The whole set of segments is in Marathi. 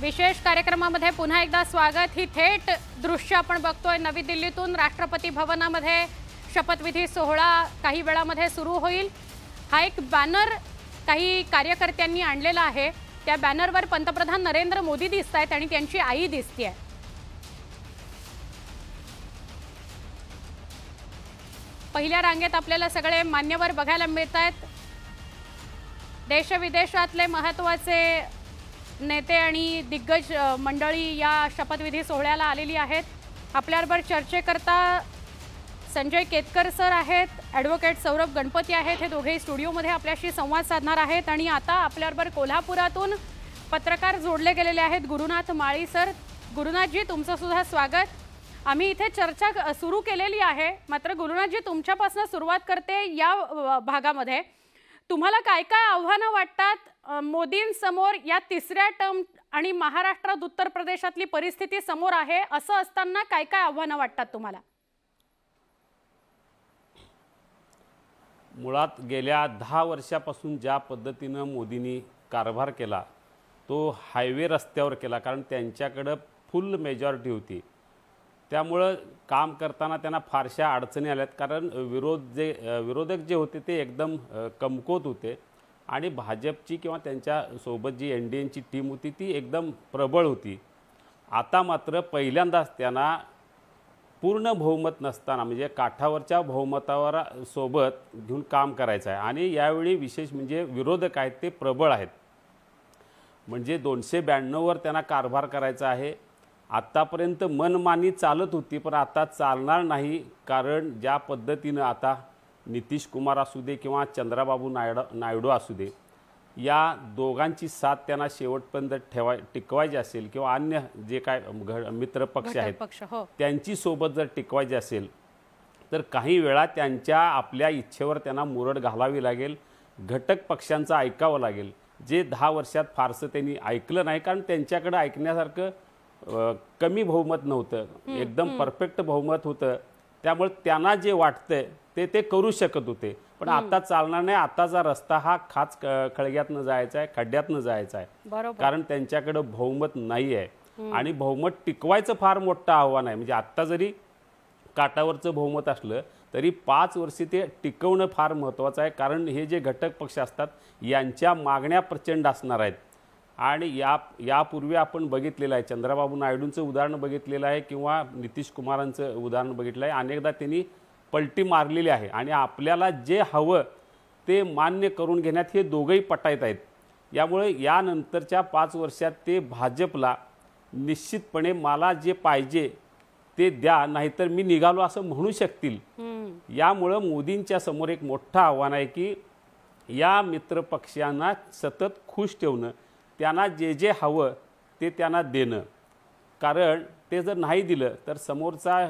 विशेष कार्यक्रमामध्ये पुन्हा एकदा स्वागत. ही थेट दृश्य आपण बघतोय नवी दिल्लीतून. राष्ट्रपती भवनामध्ये शपथविधी सोहळा काही वेळामध्ये सुरू होईल. हा एक बॅनर काही कार्यकर्त्यांनी आणलेला आहे. त्या बॅनरवर पंतप्रधान नरेंद्र मोदी दिसत आहेत आणि त्यांची आई दिसतीये. पहिल्या रांगेत आपल्याला सगळे मान्यवर बघायला मिळत आहेत देश विदेशातले महत्त्वाचे नेते आणि दिग्गज मंडळी या शपथविधी सोहळ्याला आलेली आहेत. आपल्याबरोबर चर्चेकरता संजय केतकर सर आहेत ॲडव्होकेट सौरभ गणपती आहेत हे दोघेही स्टुडिओमध्ये आपल्याशी संवाद साधणार आहेत. आणि आता आपल्याबरोबर कोल्हापुरातून पत्रकार जोडले गेलेले आहेत गुरुनाथ माळी सर. गुरुनाथजी तुमचं सुद्धा स्वागत. आम्ही इथे चर्चा क- सुरू केलेली आहे. मात्र गुरुनाथजी तुमच्यापासून सुरुवात करते या भागामध्ये. तुम्हाला काय काय आव्हानं वाटतात मोदींसमोर या तिसऱ्या टर्म आणि महाराष्ट्रात उत्तर प्रदेशातली परिस्थिती समोर आहे असं असताना काय काय आव्हानं वाटतात तुम्हाला? मुळात गेल्या दहा वर्षापासून ज्या पद्धतीनं मोदींनी कारभार केला तो हायवे रस्त्यावर केला कारण त्यांच्याकडं फुल मेजॉरिटी होती. त्यामुळं काम करताना त्यांना फारशा अडचणी आल्यात. कारण विरोध जे विरोधक जे होते ते एकदम कमकोत कमकुवत होते. आणि भाजपची किंवा त्यांच्यासोबत जी एन डी एनची टीम होती ती एकदम प्रबळ होती. आता मात्र पहिल्यांदाच त्यांना पूर्ण बहुमत नसताना म्हणजे काठावरच्या बहुमतावर सोबत घेऊन काम करायचं आहे. आणि यावेळी विशेष म्हणजे विरोधक आहेत ते प्रबळ आहेत. म्हणजे दोनशे ब्याण्णववर त्यांना कारभार करायचा आहे. आत्तापर्यंत मनमानी चालत होती पण आता चालणार नाही कारण ज्या पद्धतीनं आता नितीश कुमार असू दे किंवा चंद्राबाबू नायडू नायडू असू दे या दोघांची साथ त्यांना शेवटपर्यंत ठेवाय टिकवायची असेल किंवा अन्य जे काय घ- मित्र पक्ष आहेत हो. त्यांची सोबत जर टिकवायची असेल तर काही वेळा त्यांच्या आपल्या इच्छेवर त्यांना मुरड घालावी लागेल घटक पक्षांचं ऐकावं लागेल. जे दहा वर्षात फारसं त्यांनी ऐकलं नाही कारण त्यांच्याकडं ऐकण्यासारखं कमी बहुमत नव्हतं. एकदम परफेक्ट बहुमत होतं. त्यामुळे त्यांना जे वाटतंय ते ते करू शकत होते. पण आता चालणार नाही. आताचा रस्ता हा खाच खळग्यातनं जायचा आहे खड्ड्यातनं जायचा आहे. बरोबर. कारण त्यांच्याकडं बहुमत नाही आहे. आणि बहुमत टिकवायचं फार मोठं आव्हान आहे. म्हणजे आत्ता जरी काटावरचं बहुमत असलं तरी पाच वर्षे ते टिकवणं फार महत्त्वाचं आहे. कारण हे जे घटक पक्ष असतात यांच्या मागण्या प्रचंड असणार आहेत. आणि या यापूर्वी आपण बघितलेलं आहे. चंद्रबाबू नायडूंचं उदाहरण बघितलेलं आहे किंवा नितीश कुमारांचं उदाहरण बघितलं आहे अनेकदा त्यांनी पलटी मारलेली आहे. आणि आपल्याला जे हवं ते मान्य करून घेण्यात हे दोघंही पटायत आहेत. यामुळे यानंतरच्या पाच वर्षात ते भाजपला निश्चितपणे मला जे पाहिजे ते द्या नाहीतर मी निघालो असं म्हणू शकतील. यामुळं मोदींच्या समोर एक मोठं आव्हान आहे की या मित्रपक्षांना सतत खुश ठेवणं त्यांना जे जे हवं ते त्यांना देणं कारण ते जर नाही दिलं तर समोरचा.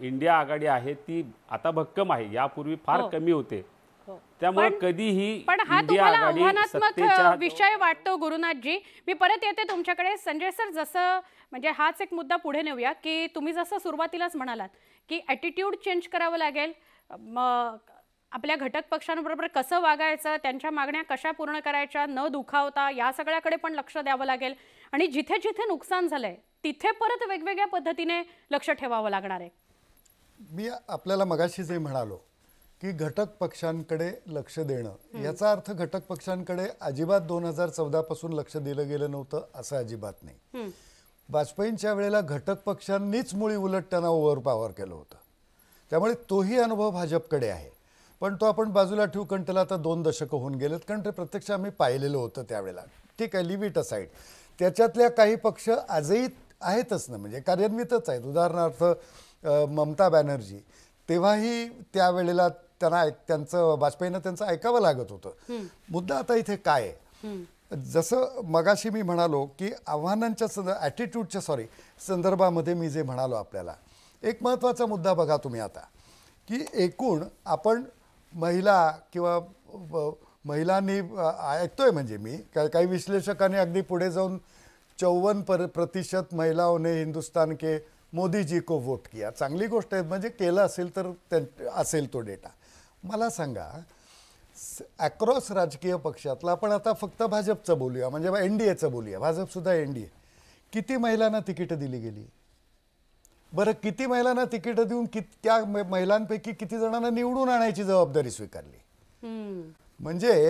इंडिया आघाडी आहे ती आता भक्कम आहे यापूर्वी फार हो. कमी होते हो. त्यामुळे कधीही पण हा तुम्हाला आव्हानात्मक विषय वाटतो गुरुनाथजी मी परत येते तुमच्याकडे संजय सर जसं म्हणजे हाच एक मुद्दा पुढे नेऊया की तुम्ही जसं सुरुवातीलाच म्हणालात की ॲटिट्यूड चेंज करावं लागेल आपल्या घटक पक्षांबरोबर कसं वागायचं त्यांच्या मागण्या कशा पूर्ण करायच्या न दुखावता या सगळ्याकडे पण लक्ष द्यावं लागेल. आणि जिथे जिथे नुकसान झालंय तिथे परत वेगवेगळ्या पद्धतीने लक्ष ठेवावं लागणार आहे. मी आपल्याला मगाशी जे म्हणालो की घटक पक्षांकडे लक्ष देणं याचा अर्थ घटक पक्षांकडे अजिबात दोन हजार चौदा पासून लक्ष दिलं गेलं नव्हतं असं अजिबात नाही. वाजपेयींच्या वेळेला घटक पक्षांनीच मुळी उलट त्यांना ओव्हर पॉवर केलं होतं. त्यामुळे तोही अनुभव भाजपकडे आहे. पण तो आपण बाजूला ठेवू कारण त्याला आता दोन दशकं होऊन गेलेत. कारण ते प्रत्यक्ष आम्ही पाहिलेलं होतं त्यावेळेला. ठीक आहे लिव्ह इट असाईड त्याच्यातल्या काही पक्ष आजही आहेतच ना म्हणजे कार्यान्वितच आहेत. उदाहरणार्थ ममता बॅनर्जी. तेव्हाही त्यावेळेला त्यांना ऐक त्यांचं वाजपेयींना त्यांचं ऐकावं लागत होतं. मुद्दा आता इथे काय आहे? जसं मगाशी मी म्हणालो की आव्हानांच्या संद ॲटिट्यूडच्या सॉरी संदर्भामध्ये मी जे म्हणालो आपल्याला एक महत्त्वाचा मुद्दा बघा तुम्ही आता की एकूण आपण महिला किंवा महिलांनी ऐकतोय म्हणजे मी का काही विश्लेषकांनी अगदी पुढे जाऊन चौवन पर प्रतिशत महिलाओं ने हिंदुस्तान के मोदी जी को वोट किया. चांगली गोष्ट आहे म्हणजे केलं असेल तर त्यां असेल तो डेटा मला सांगा अक्रॉस राजकीय पक्षातला आपण आता फक्त भाजपचं बोलूया म्हणजे एन डी एचं बोलूया. भाजपसुद्धा एन डी ए किती महिलांना तिकीटं दिली गेली? बरं किती महिलांना तिकीटं देऊन कि त्या महिलांपैकी किती जणांना निवडून आणायची जबाबदारी स्वीकारली. म्हणजे